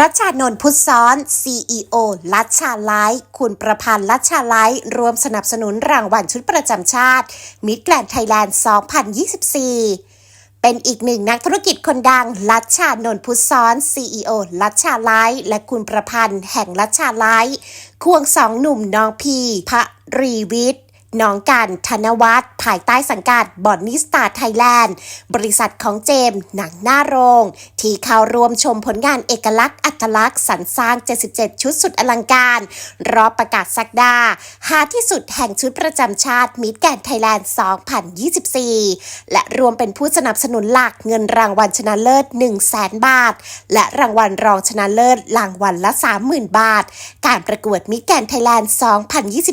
รัชชานนท์พุทธซ้อน CEO ลัชชาไลท์คุณประพันธ์ลัชชาไลท์รวมสนับสนุนรางวัลชุดประจำชาติมิดแกลนไทยแลนด์ 2024 เป็นอีกหนึ่งนักธุรกิจคนดังลัชชานนท์พุทธซ้อน CEO ลัชชาไลท์และคุณประพันธ์แห่งลัชชาไลท์ควงสองหนุ่มน้องพีพระรีวิทย์ น้องกันธนวัฒน์ภายใต้สังกัดบอนนิสตาไทยแลนด์ บริษัทของเจมส์หนังหน้าโรง ที่เข้าร่วมชมผลงานเอกลักษณ์อัตลักษณ์สรรสร้าง 77 ชุดสุดอลังการ รอบประกาศสักดา หาที่สุดแห่งชุดประจำชาติมิดแกนไทยแลนด์ 2024 และรวมเป็นผู้สนับสนุนหลักเงินรางวัลชนะเลิศ 1 0 0 0 0แบาท และรางวัลรองชนะเลิศรางวัลละ 30,000 บาท การประกวดมิดแกนไทยแลนด์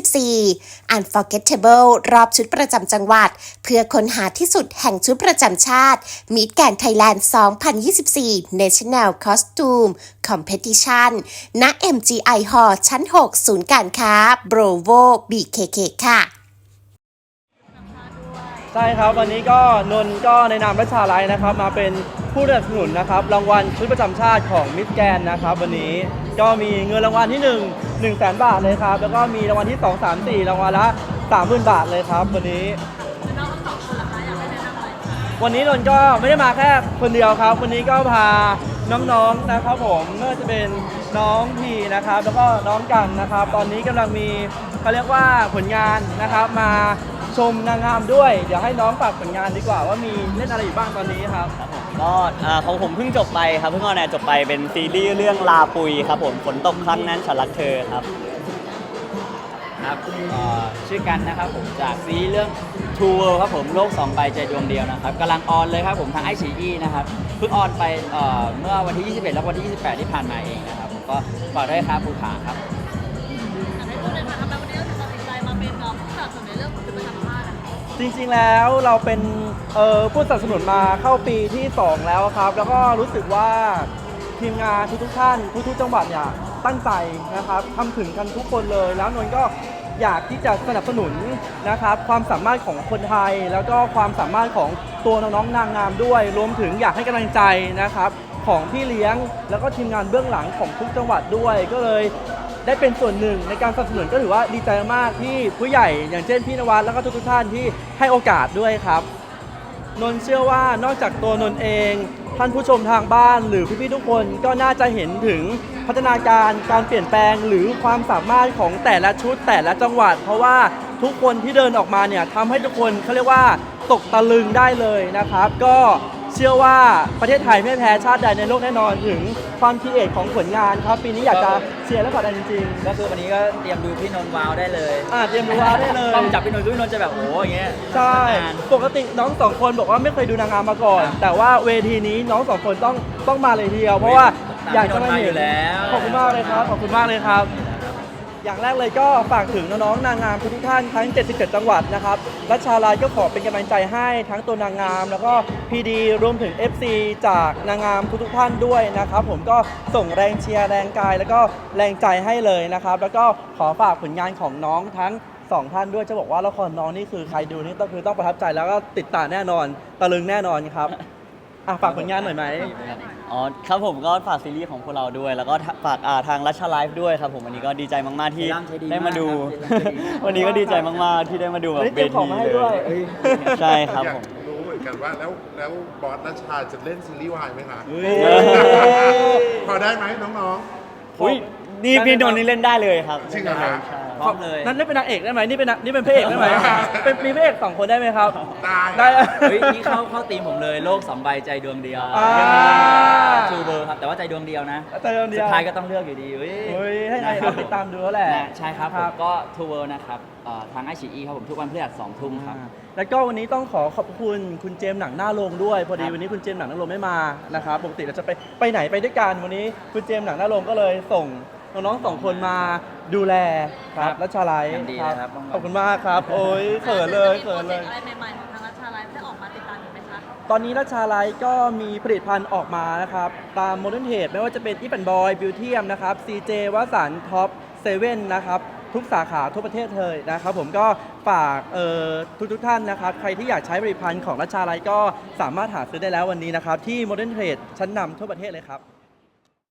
2024 Unforgettable รอบชุดประจำจังหวัด เพื่อค้นหาที่สุดแห่งชุดประจำชาติมิดแกนไทยแลนด์ 2024 National Costume Competition ณ MGI Hall ชั้น 6 ศูนย์การค้า Brovo BKK ค่ะใช่ครับวันนี้ก็นนก็ในนามรัชชาไลท์นะครับ มาเป็นผู้สนับสนุนนะครับ รางวัลชุดประจำชาติของมิสแกนนะครับ วันนี้ก็มีเงินรางวัลที่ 1 1 0 0 0 0แบาทเลยครับ แล้วก็มีรางวัลที่ 2 3 4 รางวัลละ 30,000บาทเลยครับ วันนี้ วันนี้นนท์ก็ไม่ได้มาแค่คนเดียวครับ วันนี้ก็พาน้องๆนะครับผมไม่ว่าจะเป็นน้องพีนะครับ แล้วก็น้องกันนะครับ ตอนนี้กำลังมีเขาเรียกว่าผลงานนะครับ มาชมนางงามด้วย เดี๋ยวให้น้องฝากผลงานดีกว่าว่ามีเล่นอะไรอยู่บ้างตอนนี้ครับครับผมก็อ่าของผมเพิ่งจบไปครับเพิ่งออนแอร์จบไปเป็นซีรีส์เรื่องลาปุยครับผมฝนตกครั้งนั้นฉันรักเธอครับ ครับเอ่อชื่อกันนะครับผมจากซีรีส์เรื่อง True World ครับผมโลกสองใบใจดวงเดียวนะครับกำลังออนเลยครับผมทางไอชีนะครับเพิ่งออนไปเอ่อเมื่อวันที่ 21 และวันที่ 28 ที่ผ่านมาเองนะครับผมก็ฝากด้วยครับภูผาครับ อยากให้พูดเลยค่ะทำไมวันนี้เราถึงตัดสินใจมาเป็นเอ่อผู้สนับสนุนในเรื่องของจุดประจำชาติอะจริงๆ แล้วเราเป็นเอ่อผู้สนับสนุนมาเข้าปีที่ 2 แล้วครับ แล้วก็รู้สึกว่าทีมงานทุกๆท่านทุกๆจังหวัดเนี่ย ตั้งใจนะครับทำถึงกันทุกคนเลย แล้วนนท์ก็อยากที่จะสนับสนุนนะครับความสามารถของคนไทย แล้วก็ความสามารถของตัวน้องๆนางงามด้วย รวมถึงอยากให้กำลังใจนะครับของพี่เลี้ยง แล้วก็ทีมงานเบื้องหลังของทุกจังหวัดด้วย ก็เลยได้เป็นส่วนหนึ่งในการสนับสนุนก็ถือว่าดีใจมากที่ผู้ใหญ่อย่างเช่นพี่นวัดแล้วก็ทุกๆท่านที่ให้โอกาสด้วยครับ นนท์เชื่อว่านอกจากตัวนนท์เอง ท่านผู้ชมทางบ้านหรือพี่ๆทุกคนก็น่าจะเห็นถึงพัฒนาการการเปลี่ยนแปลงหรือความสามารถของแต่ละชุดแต่ละจังหวัด เพราะว่าทุกคนที่เดินออกมาเนี่ยทำให้ทุกคนเขาเรียกว่าตกตะลึงได้เลยนะครับ ก็ เชื่อว่าประเทศไทยไม่แพ้ชาติใดในโลกแน่นอนถึงความคิดเอทของผลงานครับปีนี้อยากจะเชียร์และผลักดันจริงๆก็คือวันนี้ก็เตรียมดูพี่นนท์วาวได้เลยอ่าเตรียมดูว่าได้เลย ต้องจับพี่นนท์คือพี่นนท์จะแบบโอ้โหอย่างเงี้ยใช่ นาน ปกติน้องสองคนบอกว่าไม่เคยดูนางงามมาก่อน ครับแต่ว่าเวทีนี้น้องสองคนต้องต้องมาเลยทีเดียว เพราะว่าตามอยากจะมาพี่นนท์มาอเห็ยู่นแล้ว ขอบคุณมากเลยครับ ขอบคุณมากเลยครับ อย่างแรกเลยก็ฝากถึงน้องๆนางงามทุกท่านทั้ง 77 จังหวัดนะครับรัชชาลายก็ขอเป็นกำลังใจให้ทั้งตัวนางงาม แล้วก็พีดีรวมถึง FC จากนางงามทุกๆท่านด้วยนะครับ ผมก็ส่งแรงเชียร์แรงกาย แล้วก็แรงใจให้เลยนะครับ แล้วก็ขอฝากผลงานของน้องทั้งสองท่านด้วยจะบอกว่าละครน้องนี่คือใครดูนี่ต้องคือต้องประทับใจแล้วก็ติดตาแน่นอนตะลึงแน่นอนครับอะฝากผลงานหน่อยไหม อ๋อครับผมก็ฝากซีรีส์ของพวกเราด้วย แล้วก็ฝากอ่าทางรัชไลฟ์ด้วยครับผมวันนี้ก็ดีใจมากๆที่เซรั่มใช้ดีได้มาดู มากครับเซรั่มใช้ดีมาก วันนี้ก็ดีใจมากๆที่ได้มาดูแบบวันนี้เตรียมของมาให้ด้วยเเลย ใช่ครับอยาผกม รู้เหมือนกันว่าแล้วแล้วบอสนัชชาจะเล่นซีรีส์วายไหมคะเฮ้ยพอได้ไหมน้อง อุ้ยนี่พี่นนท์นี่เล่นได้เลยครับจริงเหรอฮะ ใช่ พร้อมเลย นั่นได้เป็นนางเอกได้ไหมนี่เป็นนางนี่เป็นพระเอกได้ไหมเป็นมีพระเอกสองคนได้ไหมครับๆได้ ได้ เฮ้ยนี่เข้าเข้าตีมผมเลยโลกสองใบใจดวงเดียวอ่าทูเบอร์ครับแต่ว่าใจดวงเดียวนะแต่เดิมเดีสุยวดท้ายก็ต้องเลือกอยู่ดีเฮ้ยเฮ้ยให้นายครับติดตามดูแล้วแหละนะใช่ครับผมก็ทูเวิร์นะครับเอ่อทางไอชีอีครับผมทุกวันพฤหัสสองทุ่มครับอ่าแล้วก็วันนี้ต้องขอขอบคุณคุณเจมส์หนังหน้าโรงด้วย พอดีครับ วันนี้คุณเจมส์หนังหน้าโรงไม่มานะครับปกติเราจะไปไปไหนไปด้วยกันวันนี้คุณเจมส์หนังหน้าโรงก็เลยส่ง น้องๆสองคนมาดูแลครับและชาไลท์ยินดีนะครับ ขอบคุณมากครับ โอ้ยเขินเลยเขินเลย จะมีโปรจกต์อะไรใหม่ๆของทางรัชชาไลฟ์ให้ออกมาติดตามอยู่ไหมคะ ตอนนี้ราชาไลท์ก็มีผลิตภัณฑ์ออกมานะครับ ตามโมเดิร์นเท e ไม่ว่าจะเป็นอีปันบอยบิวเทียมนะครับ CJ วสันท็อปเซเว่นนะครับ ทุกสาขาทั่วประเทศเลยนะครับ ผมก็ฝากเอ่อทุกๆท่านนะครับ ใครที่อยากใช้ผลิตภัณฑ์ของรัชชาไลท์ก็สามารถหาซื้อได้แล้ววันนี้นะครับ ที่ Modern Trade ชั้นนำทั่วประเทศเลยครับ